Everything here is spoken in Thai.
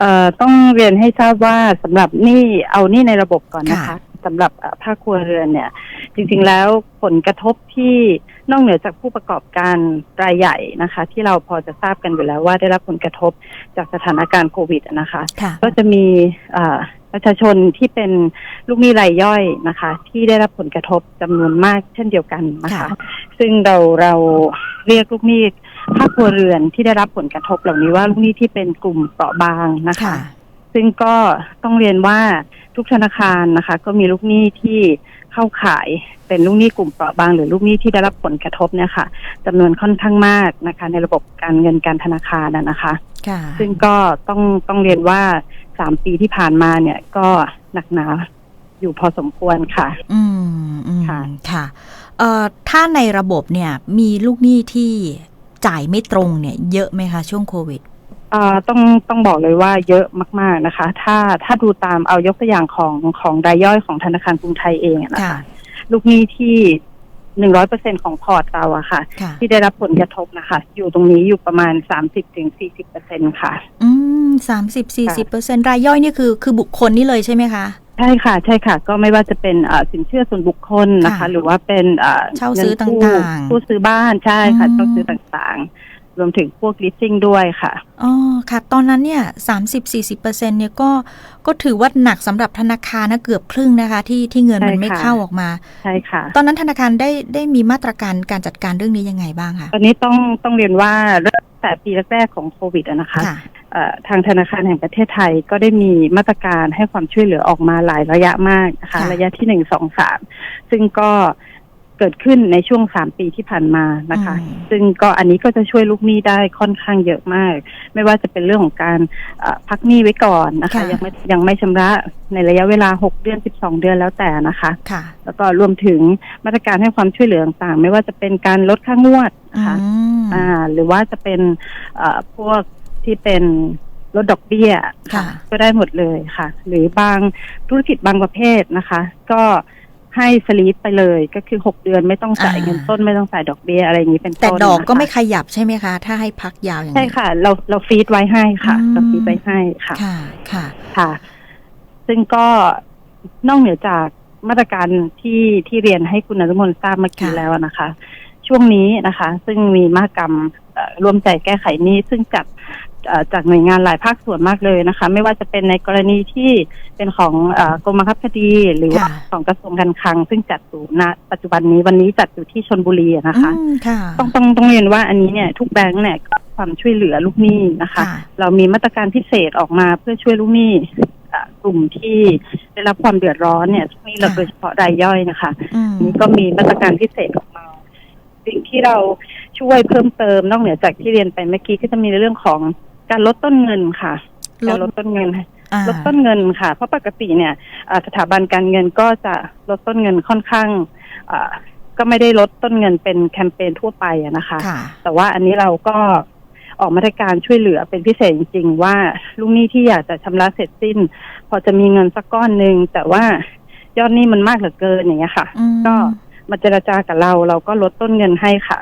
เอ่อต้องเรียนให้ทราบว่าสำหรับหนี้เอาหนี้ในระบบก่อนนะคะค่ะ สำหรับเอ่อภาคครัวเรือนเนี่ย จริงๆแล้วผลกระทบที่นอกเหนือจากผู้ประกอบการรายใหญ่นะคะ ที่เราพอจะทราบกันอยู่แล้วว่าได้รับผลกระทบจากสถานการณ์โควิดอะนะคะ ค่ะ ก็จะมีเอ่อประชาชนที่เป็นลูกหนี้รายย่อยนะคะ ที่ได้รับผลกระทบจำนวนมากเช่นเดียวกันนะคะ ค่ะ ซึ่งเราเราเรียกลูกหนี้ ภาคครัวเรือนที่ได้รับผลกระทบเหล่านี้ว่าลูกหนี้ที่เป็นกลุ่มเปราะบางนะคะค่ะซึ่งก็ต้องเรียนว่าทุกธนาคารนะคะ ก็มีลูกหนี้ที่เข้าข่ายเป็นลูกหนี้กลุ่มเปราะบางหรือลูกหนี้ที่ได้รับผลกระทบเนี่ยค่ะจำนวนค่อนข้างมากนะคะ ในระบบการเงินการธนาคารนะนะคะค่ะซึ่งก็ต้องต้องเรียนว่าสามปีที่ผ่านมาเนี่ยก็หนักหนาอยู่พอสมควรค่ะ อืมอืมค่ะค่ะเอ่อถ้าในระบบเนี่ยมีลูกหนี้ที่ จ่ายไม่ตรงเนี่ยเยอะไหมคะช่วงโควิดเอ่อต้องต้องบอกเลยว่าเยอะมาก ๆนะคะ ถ้าถ้าดูตามเอายกตัวอย่างของของรายย่อยของธนาคารกรุงไทยเองอะนะคะค่ะลูกหนี้ที่หนึ่งร้อยเปอร์เซ็นของพอร์ตเราอะค่ะค่ะ ที่ได้รับผลกระทบนะคะ อยู่ตรงนี้อยู่ประมาณสามสิบถึงสี่สิบเปอร์เซ็นค่ะ อืมสามสิบสี่สิบเปอร์เซ็นรายย่อยนี่คือคือบุคคลนี่เลยใช่ไหมคะ ใช่ค่ะ ใช่ค่ะ ก็ไม่ว่าจะเป็นเอ่อสินเชื่อส่วนบุคคลนะคะค่ะหรือว่าเป็นเอ่อเช่าซื้องินกู้ต่างๆผู้ซื้อบ้านใช่ค่ะอืมเช่าซื้อต่างๆ รวมถึงพวก leasing ด้วยค่ะอ๋อค่ะ ตอนนั้นเนี่ยสามสิบสี่สิบเปอร์เซ็นเนี่ยก็ก็ถือว่าหนักสำหรับธนาคารนะเกือบครึ่งนะคะ ที่ที่เงินมันใช่ไม่ค่ะเข้าออกมาใช่ค่ะ ตอนนั้นธนาคารได้ได้มีมาตรการการจัดการเรื่องนี้ยังไงบ้างคะตอนนี้ต้องต้องเรียนว่าเริ่มแต่ปีแรกๆของโควิดอะนะคะค่ะเอ่อ ทางธนาคารแห่งประเทศไทยก็ได้มีมาตรการให้ความช่วยเหลือออกมาหลายระยะมากนะคะค่ะระยะที่หนึ่งสองสามซึ่งก็เกิดขึ้นในช่วงสามปีที่ผ่านมานะคะอืมซึ่งก็อันนี้ก็จะช่วยลูกหนี้ได้ค่อนข้างเยอะมาก ไม่ว่าจะเป็นเรื่องของการเอ่อพักหนี้ไว้ก่อนนะคะค่ะยังไม่ยังไม่ชำระในระยะเวลาหกเดือนสิบสองเดือนแล้วแต่นะคะค่ะ แล้วก็รวมถึงมาตรการให้ความช่วยเหลือต่างๆ ไม่ว่าจะเป็นการลดค่างวดอืนะคะมอ่า หรือว่าจะเป็นเอ่อพวก ที่เป็นลดดอกเบี้ยค่ะ ก็ได้หมดเลยค่ะ หรือบางธุรกิจบางประเภทนะคะ ก็ให้สลีปไปเลยก็คือหกเดือนไม่ต้องจ่ายอ่าเงินต้นไม่ต้องจ่ายดอกเบี้ยอะไรอย่างนี้เป็นต้นแต่ดอกก็นะคะไม่ขยับใช่ไหมคะ ถ้าให้พักยาวอย่างใช่นี้ค่ะ เราเราฟีดไว้ให้ค่ะอืมเราฟีดไว้ให้ค่ะค่ะ ค่ะค่ะ ซึ่งก็นอกเหนือจากมาตรการที่ที่เรียนให้คุณนรมนทราบเมื่อกี้ค่ะแล้วนะคะ ช่วงนี้นะคะ ซึ่งมีมากรรมเอ่อร่วมใจแก้ไขหนี้ซึ่งจัดเอ่อ จากหน่วยงานหลายภาคส่วนมากเลยนะคะ ไม่ว่าจะเป็นในกรณีที่เป็นของเออกรมบังคับคดี หรือว่าค่ะของกระทรวงการคลัง ซึ่งจัดอยู่ณปัจจุบันนี้วันนี้จัดอยู่ที่ชนบุรีอะนะคะอืมค่ะต้องต้องต้องเรียนว่าอันนี้เนี่ยทุกแบงก์เนี่ยก็ให้ความช่วยเหลือลูกหนี้นะคะค่ะเรามีมาตรการพิเศษออกมาเพื่อช่วยลูกหนี้เอ่อกลุ่มที่ได้รับความเดือดร้อนเนี่ยทุกนี้เราค่ะโดยเฉพาะรายย่อยนะคะอืมนี่ก็มีมาตรการพิเศษออกมาสิ่งที่เราช่วยเพิ่มเติมนอกเหนือจากที่เรียนไปเมื่อกี้ก็จะมีในเรื่องของ การลดต้นเงินค่ะลการดลดต้นเงินอ่าลดต้นเงินค่ะ เพราะปกติเนี่ยอ่าสถาบันการเงินก็จะลดต้นเงินค่อนข้างอ่าก็ไม่ได้ลดต้นเงินเป็นแคมเปญทั่วไปอะนะคะค่ะแต่ว่าอันนี้เราก็ออกมาตรการช่วยเหลือเป็นพิเศษจริง ๆ ว่าลูกหนี้ที่อยากจะชำระเสร็จสิ้น พอจะมีเงินสักก้อนหนึ่งแต่ว่ายอดหนี้มันมากเหลือเกินอย่างเงี้ยค่ะอืมก็มาเจรจากับเราเราก็ลดต้นเงินให้ค่ะ